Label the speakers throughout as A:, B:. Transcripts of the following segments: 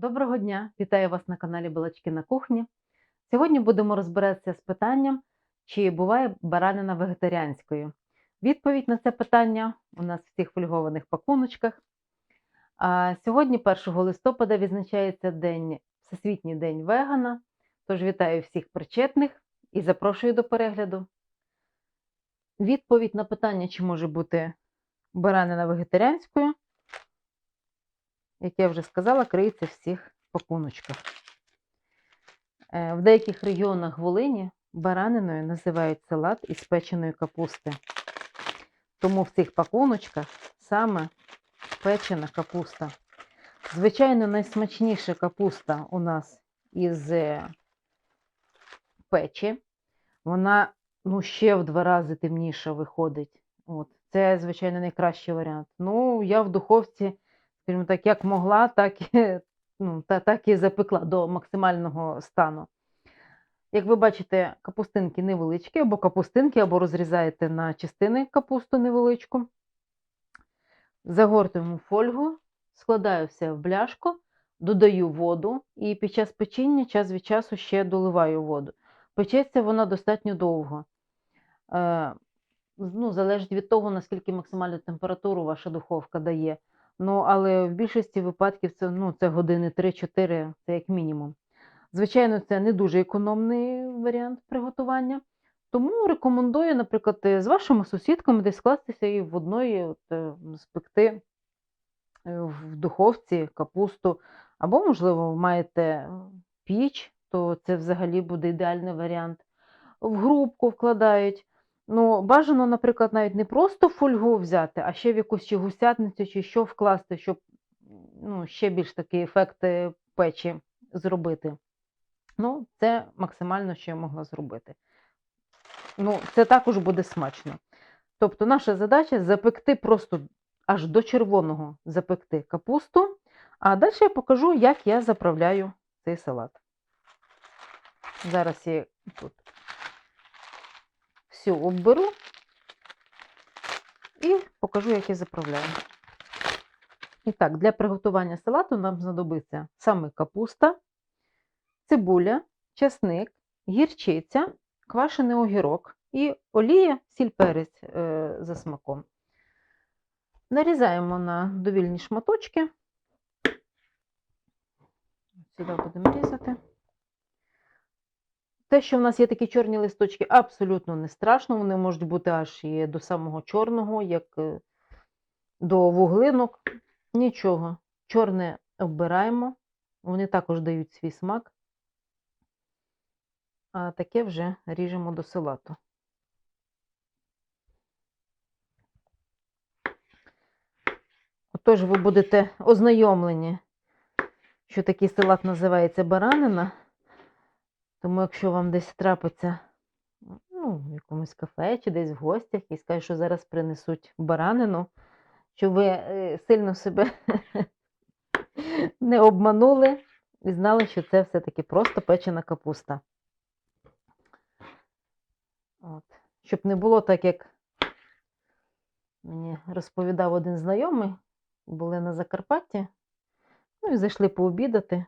A: Доброго дня! Вітаю вас на каналі Балачки на кухні. Сьогодні будемо розбиратися з питанням, чи буває баранина вегетаріанською. Відповідь на це питання у нас в цих фольгованих пакуночках. А сьогодні, 1 листопада, відзначається день, Всесвітній день вегана. Тож вітаю всіх причетних і запрошую до перегляду. Відповідь на питання, чи може бути баранина вегетаріанською, як я вже сказала, криється в всіх пакуночках. Е, В деяких регіонах Волині бараниною називають салат із печеної капусти. Тому в цих пакуночках саме печена капуста. Звичайно, найсмачніша капуста у нас із е, печі. Вона ну, ще в два рази темніша виходить. От. Це, звичайно, найкращий варіант. Ну, я в духовці скажімо так, як могла, так і, ну, та, так і запекла до максимального стану. Як ви бачите, капустинки невеличкі, або капустинки, або розрізаєте на частини капусту невеличку. Загортуємо фольгу, складаю все в бляшку, додаю воду і під час печіння час від часу ще доливаю воду. Печеться вона достатньо довго. Е, ну, Залежить від того, наскільки максимальну температуру ваша духовка дає. Ну, але в більшості випадків це, ну, це години 3-4, це як мінімум. Звичайно, це не дуже економний варіант приготування. Тому рекомендую, наприклад, з вашими сусідками десь скластися і в одної от, е, спекти е, в духовці капусту. Або, можливо, маєте піч, то це взагалі буде ідеальний варіант. В грубку вкладають. Ну, бажано, наприклад, навіть не просто фольгу взяти, а ще в якусь чи гусятницю, чи що вкласти, щоб ну, ще більш такий ефект печі зробити. Ну, це максимально, що я могла зробити. Ну, це також буде смачно. Тобто, наша задача запекти просто аж до червоного запекти капусту, а далі я покажу, як я заправляю цей салат. Зараз я тут всю обберу і покажу, як я заправляю. І так, для приготування салату нам знадобиться саме капуста, цибуля, часник, гірчиця, квашений огірок і олія, сіль перець е, за смаком. Нарізаємо на довільні шматочки. Сюди будемо різати. Те, що в нас є такі чорні листочки, абсолютно не страшно. Вони можуть бути аж і до самого чорного, як е, до вуглинок. Нічого. Чорне оббираємо, вони також дають свій смак. А таке вже ріжемо до салату. Отож, ви будете ознайомлені, що такий салат називається баранина. Тому, якщо вам десь трапиться ну, в якомусь кафе чи десь в гостях і скажуть, що зараз принесуть баранину, що ви е, сильно себе не обманули і знали, що це все-таки просто печена капуста. От. Щоб не було так, як мені розповідав один знайомий, були на Закарпатті, ну і зайшли пообідати.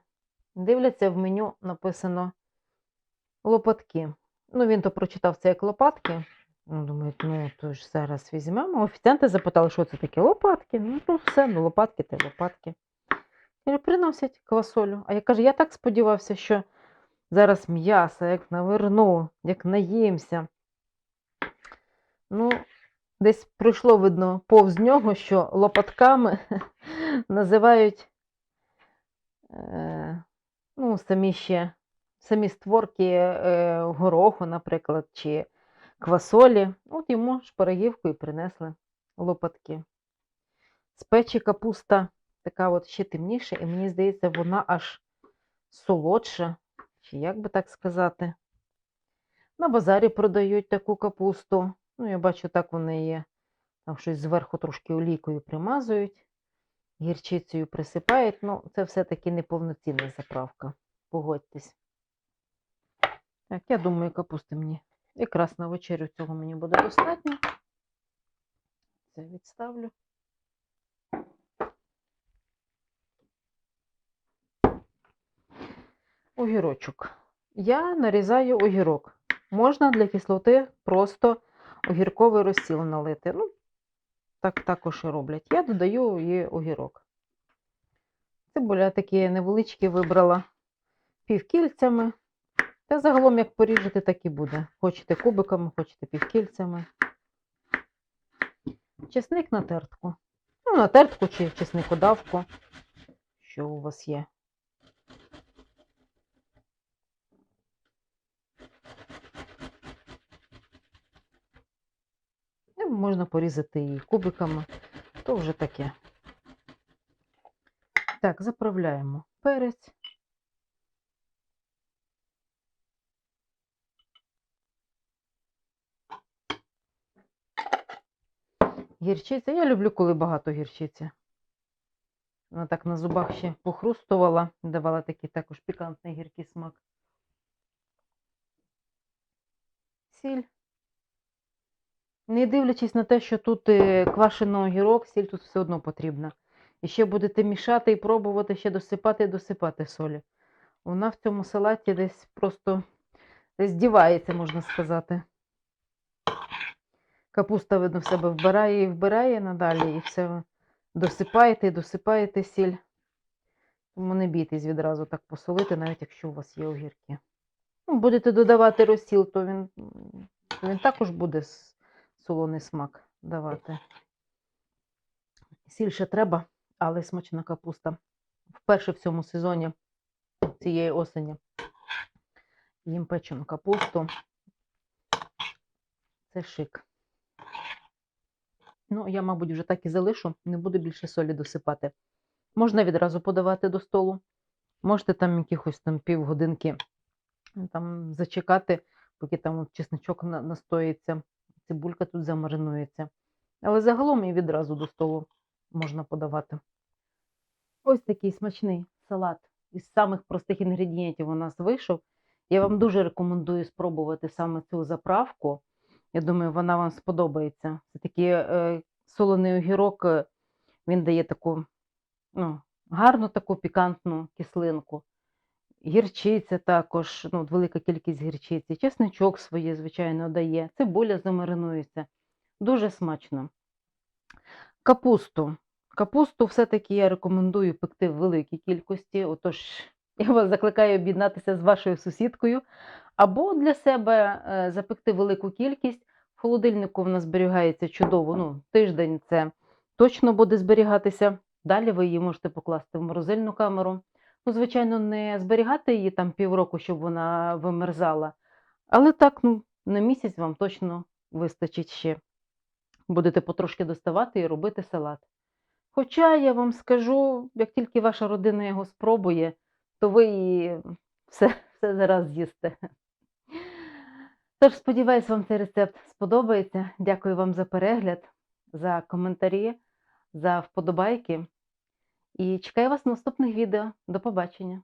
A: Дивляться, в меню написано лопатки. Ну, він то прочитав це як лопатки. Ну, думають, ну то ж зараз візьмемо. Офіціанти запитали, що це таке лопатки. Ну, то все, ну лопатки та лопатки. Каже, приносять квасолю. А я кажу, я так сподівався, що зараз м'ясо, як наверну, як наїмся. Ну, десь пройшло, видно, повз нього, що лопатками називають е, ну, самі ще самі створки е, гороху, наприклад, чи квасолі. От йому шпарагівку і принесли лопатки. З печі капуста така от ще темніша, і мені здається, вона аж солодша, чи як би так сказати. На базарі продають таку капусту. Ну, я бачу, так вони є. Там щось зверху трошки олійкою примазують, гірчицею присипають. Ну, це все-таки неповноцінна заправка. Погодьтесь. Так, я думаю, капусти мені якраз на вечерю цього мені буде достатньо. Це відставлю. огірочок. Я нарізаю огірок. Можна для кислоти просто огірковий розсіл налити. Ну, так також і роблять. Я додаю і огірок. Цибуля такі невеличкі вибрала півкільцями. Та загалом, як поріжете, так і буде. Хочете кубиками, хочете півкільцями. Чесник на тертку. Ну, на тертку чи чесникодавку, що у вас є. І можна порізати її кубиками, то вже таке. Так, заправляємо перець. Гірчиця. Я люблю, коли багато гірчиці. Вона так на зубах ще похрустувала, давала такий також пікантний гіркий смак. Сіль. Не дивлячись на те, що тут е, квашений огірок, сіль тут все одно потрібна. І ще будете мішати і пробувати ще досипати і досипати солі. Вона в цьому салаті десь просто десь дівається, можна сказати. Капуста, видно, в себе вбирає і вбирає надалі, і все досипаєте і досипаєте сіль. Тому не бійтесь відразу так посолити, навіть якщо у вас є огірки. Ну, будете додавати розсіл, то він, він також буде солоний смак давати. Сіль ще треба, але смачна капуста. Вперше в цьому сезоні цієї осені їм печену капусту. Це шик. Ну, я, мабуть, вже так і залишу, не буду більше солі досипати. Можна відразу подавати до столу. Можете там якихось там півгодинки там зачекати, поки там чесничок настоїться, цибулька тут замаринується. Але загалом і відразу до столу можна подавати. Ось такий смачний салат із самих простих інгредієнтів у нас вийшов. Я вам дуже рекомендую спробувати саме цю заправку. Я думаю, вона вам сподобається. Це такий е, солений огірок, е, він дає таку ну, гарну таку пікантну кислинку. Гірчиця також, ну, велика кількість гірчиці, чесничок своє, звичайно, дає, цибуля замаринується. Дуже смачно. Капусту. Капусту все-таки я рекомендую пекти в великій кількості. Отож, я вас закликаю об'єднатися з вашою сусідкою. Або для себе е, запекти велику кількість. В холодильнику вона зберігається чудово. Ну, тиждень це точно буде зберігатися. Далі ви її можете покласти в морозильну камеру. Ну, звичайно, не зберігати її там півроку, щоб вона вимерзала. Але так, ну, на місяць вам точно вистачить ще. Будете потрошки доставати і робити салат. Хоча я вам скажу, як тільки ваша родина його спробує, то ви і все, все зараз з'їсте. Тож, сподіваюсь, вам цей рецепт сподобається. Дякую вам за перегляд, за коментарі, за вподобайки. І чекаю вас в наступних відео. До побачення!